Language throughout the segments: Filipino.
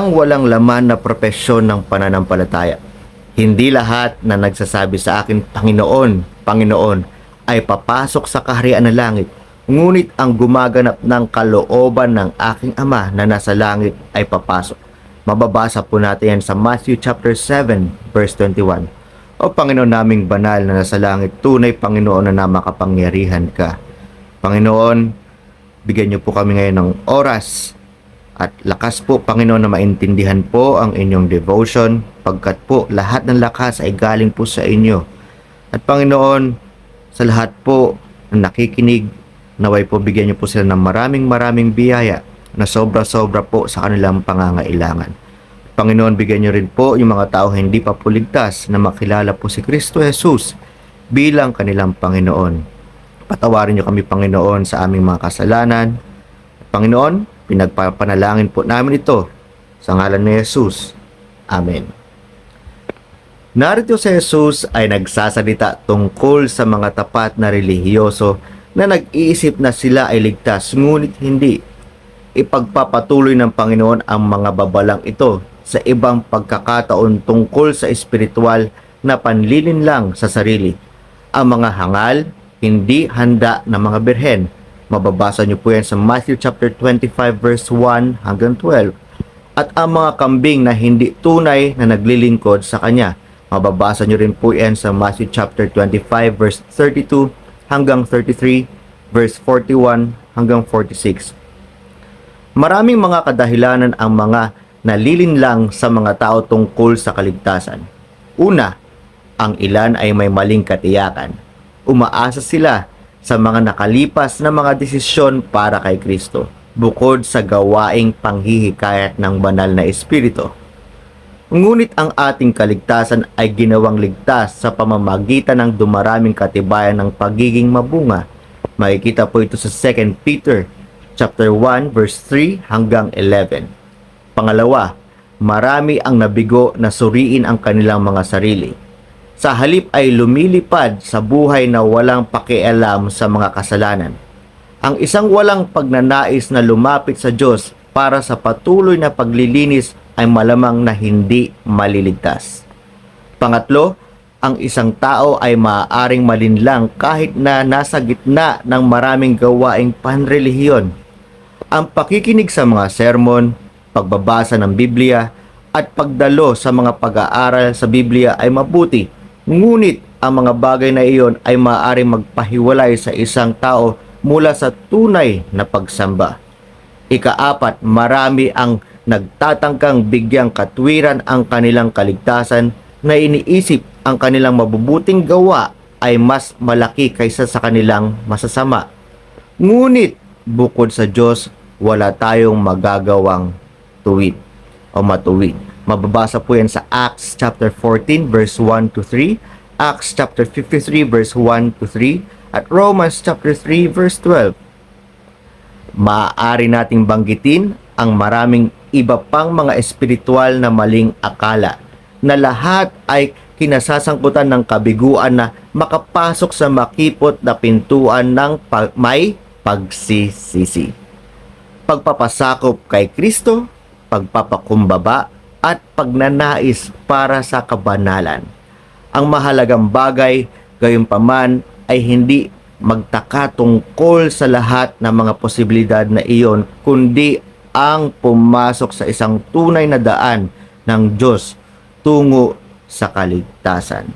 ang walang laman na propesyon ng pananampalataya. Hindi lahat na nagsasabi sa akin, Panginoon, Panginoon, ay papasok sa kaharian ng langit. Ngunit ang gumaganap ng kalooban ng aking Ama na nasa langit ay papasok. Mababasa po natin yan sa Matthew chapter 7 verse 21. O Panginoon naming banal na nasa langit, tunay Panginoon na namakapangyarihan ka. Panginoon, bigyan niyo po kami ngayon ng oras at lakas po, Panginoon, na maintindihan po ang inyong devotion, pagkat po lahat ng lakas ay galing po sa inyo. At Panginoon, sa lahat po na nakikinig, naway po bigyan niyo po sila ng maraming maraming biyaya na sobra-sobra po sa kanilang pangangailangan. Panginoon, bigyan niyo rin po yung mga tao hindi pa po ligtas na makilala po si Kristo Jesus bilang kanilang Panginoon. Patawarin niyo kami, Panginoon, sa aming mga kasalanan. Panginoon, pinagpapanalangin po namin ito sa ngalan ni Jesus. Amen. Narito si Jesus ay nagsasalita tungkol sa mga tapat na relihiyoso na nag-iisip na sila ay ligtas ngunit hindi. Ipagpapatuloy ng Panginoon ang mga babalang ito sa ibang pagkakataon tungkol sa espiritual na panlilin lang sa sarili. Ang mga hangal, hindi handa na mga birhen. Mababasa niyo po yan sa Matthew chapter 25 verse 1 hanggang 12. At ang mga kambing na hindi tunay na naglilingkod sa Kanya. Mababasa niyo rin po yan sa Matthew chapter 25 verse 32 hanggang 33, verse 41 hanggang 46. Maraming mga kadahilanan ang mga nalilinlang sa mga tao tungkol sa kaligtasan. Una, ang ilan ay may maling katiyakan. Umaasa sila sa mga nakalipas na mga desisyon para kay Kristo, bukod sa gawaing panghihikayat ng banal na espiritu. Ngunit ang ating kaligtasan ay ginawang ligtas sa pamamagitan ng dumaraming katibayan ng pagiging mabunga. Makikita po ito sa 2 Peter chapter 1 verse 3 hanggang 11. Pangalawa, marami ang nabigo na suriin ang kanilang mga sarili. Sa halip ay lumilipad sa buhay na walang pakialam sa mga kasalanan. Ang isang walang pagnanais na lumapit sa Diyos para sa patuloy na paglilinis ay malamang na hindi maliligtas. Pangatlo, ang isang tao ay maaaring malinlang kahit na nasa gitna ng maraming gawaing panrelihiyon. Ang pakikinig sa mga sermon, pagbabasa ng Biblia, at pagdalo sa mga pag-aaral sa Biblia ay mabuti. Ngunit ang mga bagay na iyon ay maaaring magpahiwalay sa isang tao mula sa tunay na pagsamba. Ikaapat, marami ang nagtatangkang bigyang katwiran ang kanilang kaligtasan na iniisip ang kanilang mabubuting gawa ay mas malaki kaysa sa kanilang masasama. Ngunit bukod sa Diyos, wala tayong magagawang tuwid o matuwid. Mababasa po yan sa Acts chapter 14 verse 1 to 3, Acts chapter 53 verse 1 to 3, at Romans chapter 3 verse 12. Maaari nating banggitin ang maraming iba pang mga espiritual na maling akala na lahat ay kinasasangkutan ng kabiguan na makapasok sa makipot na pintuan ng pa- may pagsisisi. Pagpapasakop kay Kristo, pagpapakumbaba, at pagnanais para sa kabanalan. Ang mahalagang bagay, gayunpaman, ay hindi magtaka tungkol sa lahat ng mga posibilidad na iyon, kundi ang pumasok sa isang tunay na daan ng Diyos tungo sa kaligtasan.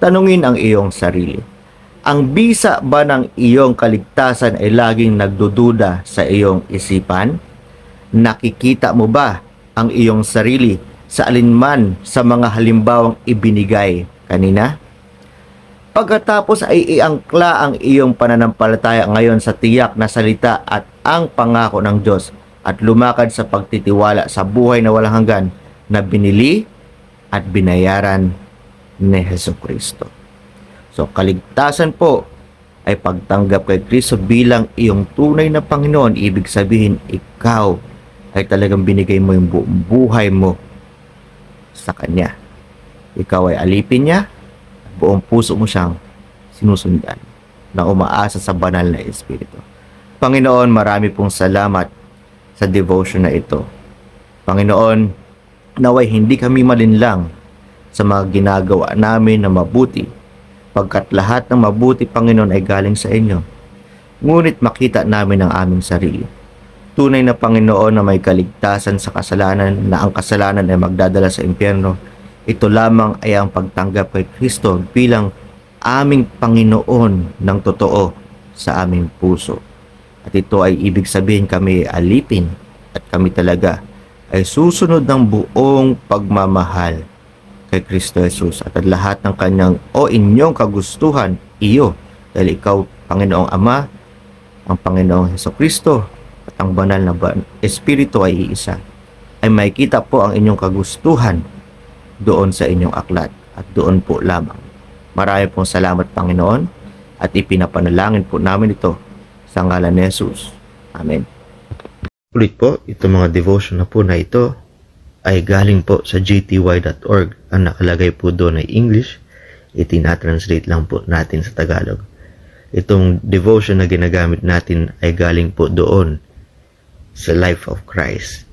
Tanungin ang iyong sarili. Ang bisa ba ng iyong kaligtasan ay laging nagdududa sa iyong isipan? Nakikita mo ba ang iyong sarili sa alinman sa mga halimbawang ibinigay kanina? Pagkatapos ay iangkla ang iyong pananampalataya ngayon sa tiyak na salita at ang pangako ng Diyos at lumakad sa pagtitiwala sa buhay na walang hanggan na binili at binayaran ni Heso Kristo. So, kaligtasan po ay pagtanggap kay Kristo bilang iyong tunay na Panginoon. Ibig sabihin, ikaw ay talagang binigay mo yung buong buhay mo sa Kanya. Ikaw ay alipin niya, at buong puso mo siyang sinusundan na umaasa sa banal na Espiritu. Panginoon, marami pong salamat sa devotion na ito. Panginoon, naway hindi kami malinlang sa mga ginagawa namin na mabuti, pagkat lahat ng mabuti, Panginoon, ay galing sa inyo. Ngunit makita namin ang aming sarili. Tunay na Panginoon na may kaligtasan sa kasalanan na ang kasalanan ay magdadala sa impyerno. Ito lamang ay ang pagtanggap kay Kristo bilang aming Panginoon ng totoo sa aming puso. At ito ay ibig sabihin kami alipin at kami talaga ay susunod ng buong pagmamahal kay Kristo Jesus at lahat ng kanyang o inyong kagustuhan iyo dahil ikaw Panginoong Ama ang Panginoong Heso Kristo at ang banal na ban- Espiritu ay iisa ay makikita po ang inyong kagustuhan doon sa inyong aklat at doon po lamang. Marami pong salamat Panginoon at ipinapanalangin po namin ito sa ngalan ni Jesus. Amen. Ulit po, itong mga devotion na po na ito ay galing po sa gty.org. Ang nakalagay po doon ay English. Itinatranslate lang po natin sa Tagalog. Itong devotion na ginagamit natin ay galing po doon sa Life of Christ.